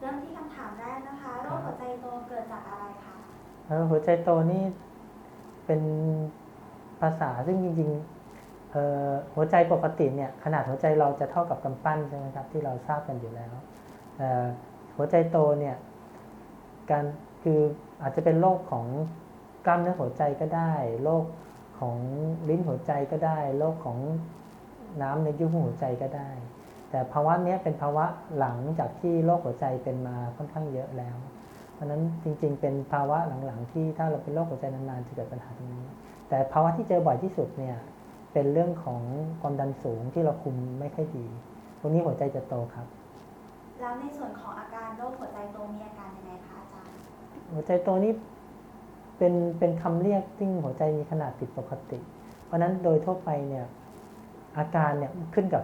เริ่มที่คำถามแรกนะคะโรคหัวใจโตเกิดจากอะไรคะแล้วหัวใจโตนี่เป็นภาษาซึ่งจริงๆเออหัวใจปกติเนี่ยขนาดหัวใจเราจะเท่ากับกำปั้นใช่ไหมครับที่เราทราบกันอยู่แล้วหัวใจโตเนี่ยการคืออาจจะเป็นโรคของกล้ามเนื้อหัวใจก็ได้โรคของลิ้นหัวใจก็ได้โรคของน้ำในยุบหัวใจก็ได้ แต่ภาวะเนี้ยเป็นภาวะหลังจากที่โรคหัวใจเป็นมาค่อนข้างเยอะแล้ว เพราะฉะนั้นจริง ๆ เป็นภาวะหลังๆ ที่ถ้าเราเป็นโรคหัวใจนานๆจะเกิดปัญหาตรงนี้ แต่ภาวะที่เจอบ่อยที่สุดเนี่ยเป็นเรื่องของความดันสูงที่เราคุมไม่ค่อยดีพวกนี้หัวใจจะโตครับ แล้วในส่วนของอาการโรคหัวใจโตมีอาการยังไงคะอาจารย์ หัวใจโตนี่เป็นเป็นคำเรียกที่หัวใจมีขนาดผิดปกติ เพราะฉะนั้นโดยทั่วไปเนี่ยอาการเนี่ยขึ้นกับ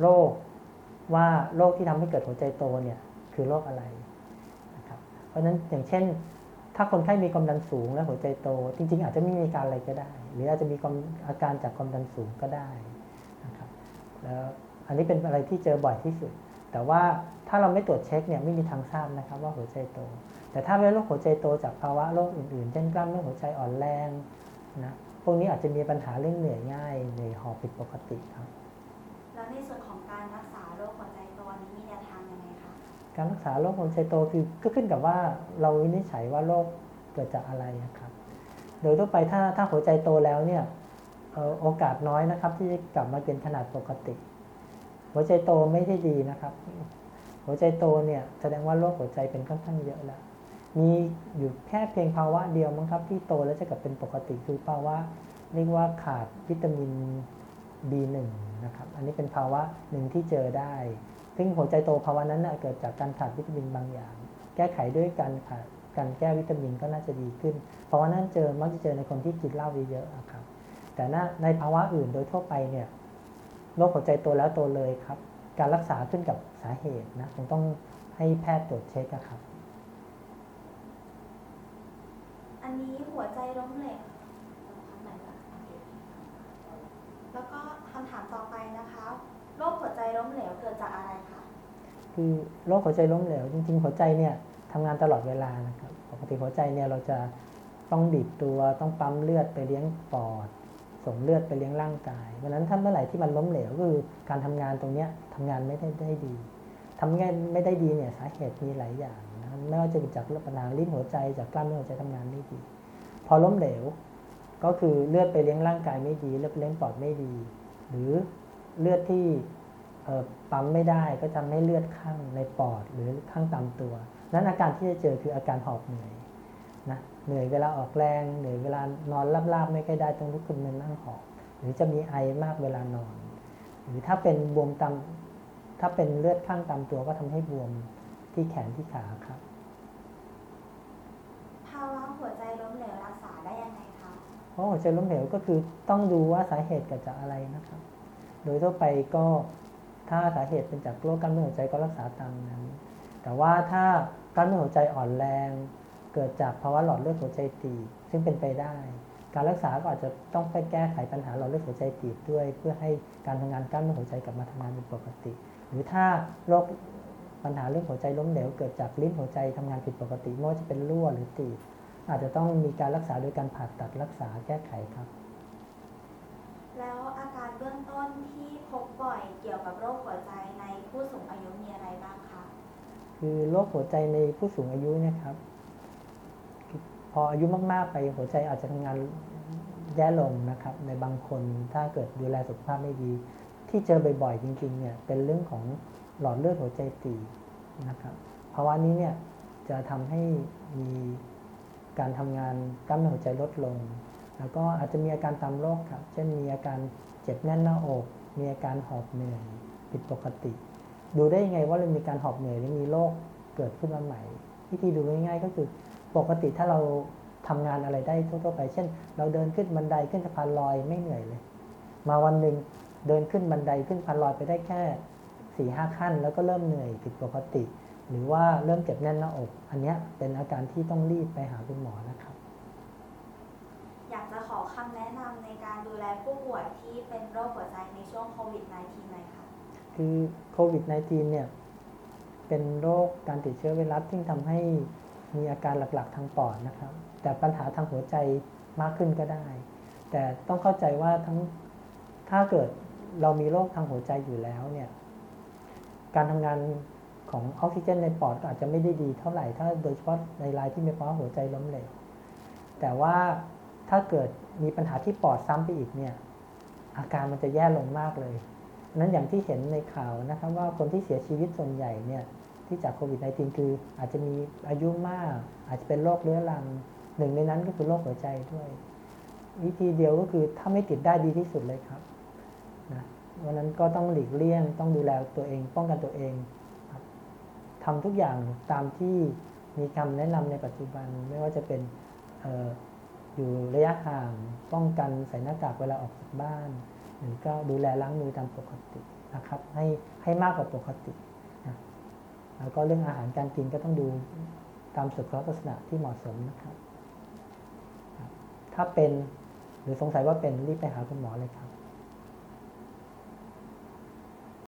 โรคว่าโรคที่ทำให้เกิดหัวใจโตเนี่ยคือโรคอะไรนะครับเพราะฉะนั้นอย่างเช่น ถ้าคนไข้มีความดันสูงและหัวใจโต จริง ๆ อาจจะไม่มีการอะไรก็ได้ หรืออาจจะมีความอาการจากความดันสูงก็ได้นะครับแล้วอันนี้เป็นอะไรที่เจอบ่อยที่สุด แต่ว่าถ้าเราไม่ตรวจเช็คเนี่ยไม่มีทางทราบนะครับว่าหัวใจโต แต่ถ้าเป็นโรคหัวใจโตจากภาวะโรคอื่นๆ เช่นกล้ามเนื้อหัวใจอ่อนแรงนะพวกนี้อาจจะมีปัญหาเรื่องเหนื่อยง่ายเหนื่อยหอบผิดปกติครับ แล้วในส่วนของการรักษาโรคหัวใจโตนี้มีแนวทางยังไงคะ การรักษาโรคหัวใจโตคือก็ขึ้นกับว่าเราวินิจฉัยว่าโรคเกิดจากอะไรนะครับ โดยทั่วไปถ้าถ้าหัวใจโตแล้วเนี่ยโอกาสน้อยนะครับ ที่จะกลับมาเป็นขนาดปกติ หัวใจโตไม่ได้ดีนะครับ หัวใจโตเนี่ยแสดงว่าโรคหัวใจเป็นค่อนข้างเยอะแล้ว มีอยู่แค่เพียงภาวะเดียวมั้งครับที่โตแล้วจะกลับเป็นปกติคือภาวะเรียกว่าขาดวิตามิน B1 นะครับ อันนี้เป็นภาวะหนึ่งที่เจอได้ ซึ่งหัวใจโตภาวะนั้นนะเกิดจากการขาดวิตามินบางอย่าง แก้ไขด้วยการขาดการแก้วิตามินก็น่าจะดีขึ้น เพราะว่านั้นเจอมักจะเจอในคนที่กินเหล้าเยอะๆครับ แต่ในภาวะอื่นโดยทั่วไปเนี่ยโรคหัวใจโตแล้วโตเลยครับ การรักษาขึ้นกับสาเหตุนะคงต้องให้แพทย์ตรวจเช็คครับ อันนี้หัวใจล้มเหลวก็คำถามต่อไป นะคะโรคหัวใจล้มเหลวเกิดจากอะไรคะคือโรคหัวใจล้มเหลวจริง ๆ หัวใจเนี่ยทำงานตลอดเวลานะครับปกติหัวใจเนี่ยเราจะต้องบีบตัวต้องปั๊มเลือดไปเลี้ยงปอด ส่งเลือดไปเลี้ยงร่างกายเพราะนั้นถ้าเมื่อไหร่ที่มันล้มเหลวก็คือการทำงานตรงเนี้ยทำงานไม่ได้ได้ดีทำงานไม่ได้ดีเนี่ยสาเหตุมีหลายอย่างนะไม่ว่าจะเป็นจากปัญหาลิ้นหัวใจจากกล้ามเนื้อหัวใจทำงานไม่ดี พอล้มเหลวก็คือเลือดไปเลี้ยงร่างกายไม่ดีเลือดไปเลี้ยงปอดไม่ดี หรือ เลือดที่เอ่อปั๊มไม่ได้ก็ทำให้เลือดข้างในปอดหรือข้างตามตัว นั้นอาการที่จะเจอคืออาการหอบเหนื่อยนะเหนื่อยเวลาออกแรงเหนื่อยเวลานอนลาบๆไม่ค่อยได้ต้องลุกขึ้นมานั่งหอบหรือจะมีไอมากเวลานอน หรือถ้าเป็นบวมตามถ้าเป็นเลือดข้างตามตัวก็ทำให้บวมที่แขนที่ขาครับ ภาวะหัวใจล้มเหลวรักษาได้ยังไงคะเพราะหัวใจล้มเหลวก็คือต้องดูว่าสาเหตุเกิดจากอะไรนะครับ โดยทั่วไปก็ถ้าสาเหตุเป็นจากโรคกล้ามเนื้อหัวใจก็รักษาตามนั้น แต่ว่าถ้ากล้ามเนื้อหัวใจอ่อนแรง เกิดจากภาวะหลอดเลือดหัวใจตีบซึ่งเป็นไปได้ การรักษาก็อาจจะต้องไปแก้ไขปัญหาหลอดเลือดหัวใจตีบด้วย เพื่อให้การทำงานกล้ามเนื้อหัวใจกลับมาทำงานเป็นปกติ หรือถ้าโรคปัญหาเรื่องหัวใจล้มเหลวเกิดจากลิ้นหัวใจทำงานผิดปกติไม่ว่าจะเป็นรั่วหรือตีบอาจจะต้องมีการรักษาโดยการผ่าตัดรักษาแก้ไขครับ แล้วอาการเบื้องต้นที่พบบ่อยเกับโรคหัวใจในผู้สูงอายุมีอะไรบ้างคะ คือโรคหัวใจในผู้สูงอายุเนะครับ พออายุมากๆไปหัวใจอาจจะทำงานแย่ลงนะครับ ในบางคนถ้าเกิดดูแลสุขภาพไม่ดี ที่เจอบ่อยๆจริง ๆ เนี่ยเป็นเรื่องของหลอดเลือดหัวใจตีนะครับภาวะนี้เนี่ยจะทำให้มีการทำงานกล้ามเนื้อหัวใจลดลง แล้วก็อาจจะมีอาการตามโรคครับ เช่นมีอาการเจ็บแน่นหน้าอก มีอาการหอบเหนื่อยผิดปกติ ดูได้ยังไงว่าเรามีการหอบเหนื่อยหรือมีโรคเกิดขึ้นมาใหม่ วิธีดูง่ายๆก็คือปกติถ้าเราทำงานอะไรได้ทั่วๆไป เช่น เราเดินขึ้นบันไดขึ้นสะพานลอยไม่เหนื่อยเลย มาวันหนึ่งเดินขึ้นบันไดขึ้นสะพานลอยไปได้แค่สี่ห้าขั้น แล้วก็เริ่มเหนื่อยผิดปกติ หรือว่าเริ่มเจ็บแน่นหน้าอก อันนี้เป็นอาการที่ต้องรีบไปหาคุณหมอนะครับ คำแนะนำในการดูแลผู้ป่วยที่เป็นโรคหัวใจในช่วงโควิด -19 หน่อยคะคือโควิด -19 เนี่ยเป็นโรคการติดเชื้อไวรัสที่ทำให้มีอาการหลักๆทางปอดนะครับ แต่ปัญหาทางหัวใจมากขึ้นก็ได้ แต่ต้องเข้าใจว่าทั้งถ้าเกิดเรามีโรคทางหัวใจอยู่แล้วเนี่ยการทำงานของออกซิเจนในปอดอาจจะไม่ได้ดีเท่าไหร่ถ้าโดยเฉพาะในรายที่มีภาวะหัวใจล้มเหลวแต่ว่า ถ้าเกิดมีปัญหาที่ปอดซ้ำไปอีกเนี่ยอาการมันจะแย่ลงมากเลยนั้นอย่างที่เห็นในข่าวนะครับว่าคนที่เสียชีวิตส่วนใหญ่เนี่ยที่จากโควิด -19 คืออาจจะมีอายุมาก อาจจะเป็นโรคเรื้อรังหนึ่งในนั้นก็คือโรคหัวใจด้วย วิธีเดียวก็คือถ้าไม่ติดได้ดีที่สุดเลยครับนะวันนั้นก็ต้องหลีกเลี่ยง ต้องดูแลตัวเอง ป้องกันตัวเองครับทำทุกอย่างตามที่มีคำแนะนำในปัจจุบันไม่ว่าจะเป็น อยู่ระยะห่างป้องกันใส่หน้ากากเวลาออกจากบ้านหรือก็ดูแลล้างมือตามปกตินะครับ ให้ให้มากกว่าปกตินะแล้วก็เรื่องอาหารการกินก็ต้องดูตามสุขลักษณะที่เหมาะสมนะครับ ถ้าเป็นหรือสงสัยว่าเป็นรีบไปหาคุณหมอเลยครับ